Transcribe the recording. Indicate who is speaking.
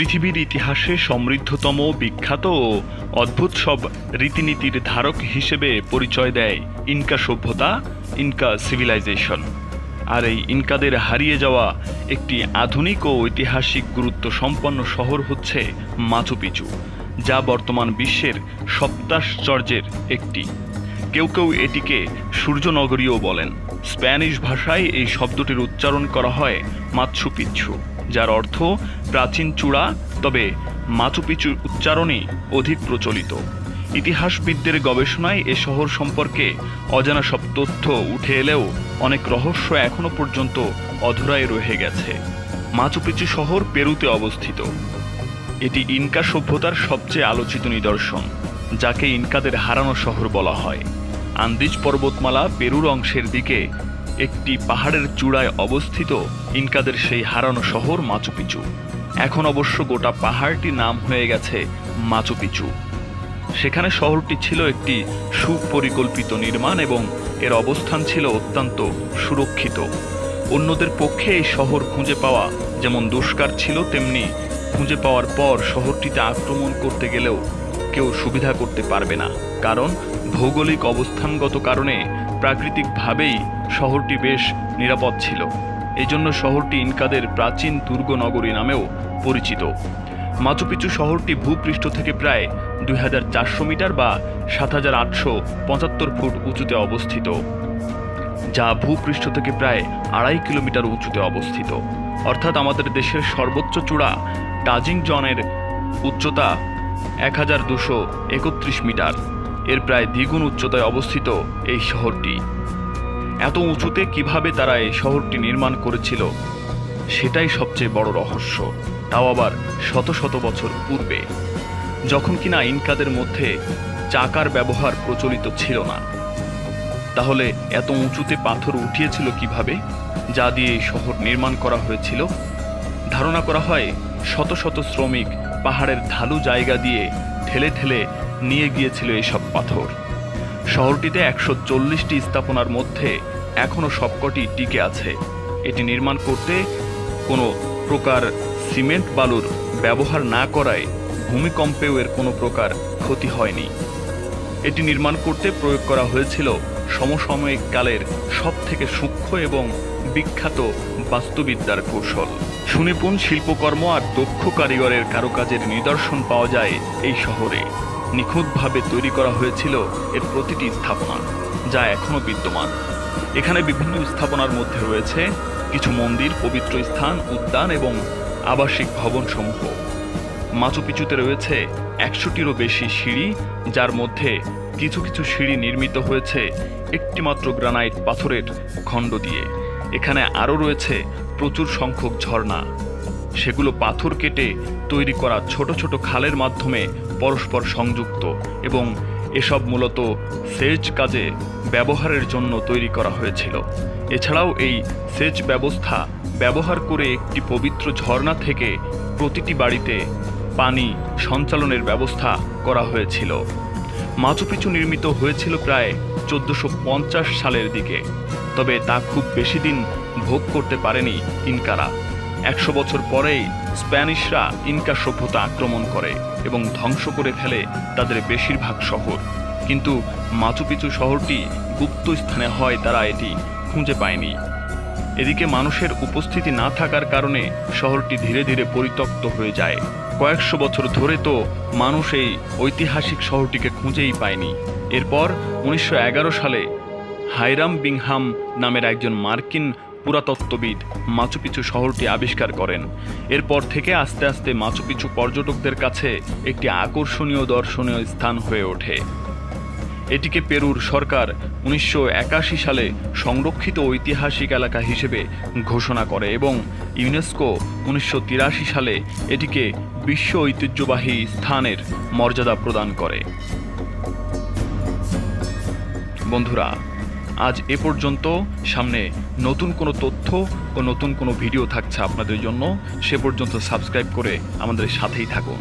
Speaker 1: পৃথিবীর ইতিহাসে সমৃদ্ধতম, বিখ্যাত ও অদ্ভুত সব রীতিনীতির ধারক হিসেবে পরিচয় দেয় ইনকা সভ্যতা, ইনকা সিভিলাইজেশন আর এই ইনকাদের হারিয়ে যাওয়া একটি আধুনিক ও ঐতিহাসিক গুরুত্ব সম্পন্ন শহর হচ্ছে মাচু পিচু, যা বর্তমান বিশ্বের সপ্তাশ্চর্যের একটি। কেউ কেউ এটিকে সূর্যনগরীও বলেন। স্প্যানিশ ভাষায় এই শব্দটির উচ্চারণ করা হয় মাৎসু পিচ্ছু যার অর্থ প্রাচীন চূড়া, তবে মাচু পিচুর উচ্চারণই অধিক প্রচলিত। ইতিহাসবিদদের গবেষণায় এ শহর সম্পর্কে অজানা সব তথ্য উঠে এলেও অনেক রহস্য এখনও পর্যন্ত অধরায় রয়ে গেছে। মাচু পিচু শহর পেরুতে অবস্থিত। এটি ইনকা সভ্যতার সবচেয়ে আলোচিত নিদর্শন, যাকে ইনকাদের হারানো শহর বলা হয়। আন্দিজ পর্বতমালা পেরুর অংশের দিকে একটি পাহাড়ের চূড়ায় অবস্থিত ইনকাদের সেই হারানো শহর মাচুপিচু এখন অবশ্য গোটা পাহাড়টির নাম হয়ে গেছে মাচুপিচু সেখানে শহরটি ছিল একটি সুপরিকল্পিত নির্মাণ এবং এর অবস্থান ছিল অত্যন্ত সুরক্ষিত। অন্যদের পক্ষে এই শহর খুঁজে পাওয়া যেমন দুষ্কার ছিল, তেমনি খুঁজে পাওয়ার পর শহরটিতে আক্রমণ করতে গেলেও কেউ সুবিধা করতে পারবে না। কারণ ভৌগোলিক অবস্থানগত কারণে প্রাকৃতিকভাবেই শহরটি বেশ নিরাপদ ছিল। এজন্য শহরটি ইনকাদের প্রাচীন দুর্গ নগরী নামেও পরিচিত। মাচুপিচু শহরটি ভূপৃষ্ঠ থেকে প্রায় দুই হাজার চারশো মিটার বা সাত হাজার আটশো পঁচাত্তর ফুট উঁচুতে অবস্থিত, যা ভূপৃষ্ঠ থেকে প্রায় আড়াই কিলোমিটার উঁচুতে অবস্থিত। অর্থাৎ আমাদের দেশের সর্বোচ্চ চূড়া টাজিং জনের উচ্চতা এক হাজার দুশো একত্রিশ মিটার। এর প্রায় দ্বিগুণ উচ্চতায় অবস্থিত এই শহরটি। এত উঁচুতে কীভাবে তারা এই শহরটি নির্মাণ করেছিল, সেটাই সবচেয়ে বড় রহস্য। তাও আবার শত শত বছর পূর্বে। যখন কিনা ইনকাদের মধ্যে চাকার ব্যবহার প্রচলিত ছিল না, তাহলে এত উঁচুতে পাথর উঠিয়েছিল কীভাবে, যা দিয়ে এই শহর নির্মাণ করা হয়েছিল? ধারণা করা হয় শত শত শ্রমিক পাহাড়ের ঢালু জায়গা দিয়ে ঠেলে ঠেলে নিয়ে গিয়েছিল এইসব পাথর। শহরটিতে একশো চল্লিশটি স্থাপনার মধ্যে এখনও সবকটি টিকে আছে। এটি নির্মাণ করতে কোনো প্রকার সিমেন্ট বালুর ব্যবহার না করায় ভূমিকম্পেও এর কোনো প্রকার ক্ষতি হয়নি। এটি নির্মাণ করতে প্রয়োগ করা হয়েছিল সমসাময়িক কালের সব থেকে সূক্ষ্ম এবং বিখ্যাত বাস্তুবিদ্যার কৌশল। সুনিপুণ শিল্পকর্ম আর দক্ষ কারিগরের কারুকাজের নিদর্শন পাওয়া যায় এই শহরে। নিখুঁতভাবে তৈরি করা হয়েছিল এর প্রতিটি স্থাপনা, যা এখনও বিদ্যমান। এখানে বিভিন্ন স্থাপনার মধ্যে রয়েছে কিছু মন্দির, পবিত্র স্থান, উদ্যান এবং আবাসিক ভবনসমূহ। মাচু পিচুতে রয়েছে একশোটিরও বেশি সিঁড়ি, যার মধ্যে কিছু কিছু সিঁড়ি নির্মিত হয়েছে একটিমাত্র গ্রানাইট পাথরের খণ্ড দিয়ে। এখানে আরও রয়েছে প্রচুর সংখ্যক ঝর্ণা। সেগুলো পাথর কেটে তৈরি করা ছোট ছোট খালের মাধ্যমে পরস্পর সংযুক্ত এবং এসব মূলত সেচ কাজে ব্যবহারের জন্য তৈরি করা হয়েছিল। এছাড়াও এই সেচ ব্যবস্থা ব্যবহার করে একটি পবিত্র ঝর্ণা থেকে প্রতিটি বাড়িতে পানি সঞ্চালনের ব্যবস্থা করা হয়েছিল। মাচুপিচু নির্মিত হয়েছিল প্রায় চোদ্দশো সালের দিকে। তবে তা খুব বেশি দিন ভোগ করতে পারেনি ইনকারা। একশো বছর পরেই স্প্যানিশরা ইনকা সভ্যতা আক্রমণ করে এবং ধ্বংস করে ফেলে তাদের বেশিরভাগ শহর। কিন্তু মাচুপিচু শহরটি গুপ্ত স্থানে হয় তারা এটি খুঁজে পায়নি। এদিকে মানুষের উপস্থিতি না থাকার কারণে শহরটি ধীরে ধীরে পরিত্যক্ত হয়ে যায়। কয়েকশো বছর ধরে তো মানুষ এই ঐতিহাসিক শহরটিকে খুঁজেই পায়নি। এরপর উনিশশো এগারো সালে হাইরাম বিংহাম নামের একজন মার্কিন পুরাতত্ত্ববিদ মাচুপিচু শহরটি আবিষ্কার করেন। এরপর থেকে আস্তে আস্তে মাচুপিচু পর্যটকদের কাছে একটি আকর্ষণীয় দর্শনীয় স্থান হয়ে ওঠে। এটিকে পেরুর সরকার উনিশশো একাশি সালে সংরক্ষিত ঐতিহাসিক এলাকা হিসেবে ঘোষণা করে এবং ইউনেস্কো উনিশশো তিরাশি সালে এটিকে বিশ্ব ঐতিহ্যবাহী স্থানের মর্যাদা প্রদান করে। বন্ধুরা, আজ এ পর্যন্ত। সামনে নতুন কোনো তথ্য ও নতুন কোনো ভিডিও থাকছে আপনাদের জন্য। সে পর্যন্ত সাবস্ক্রাইব করে আমাদের সাথেই থাকুন।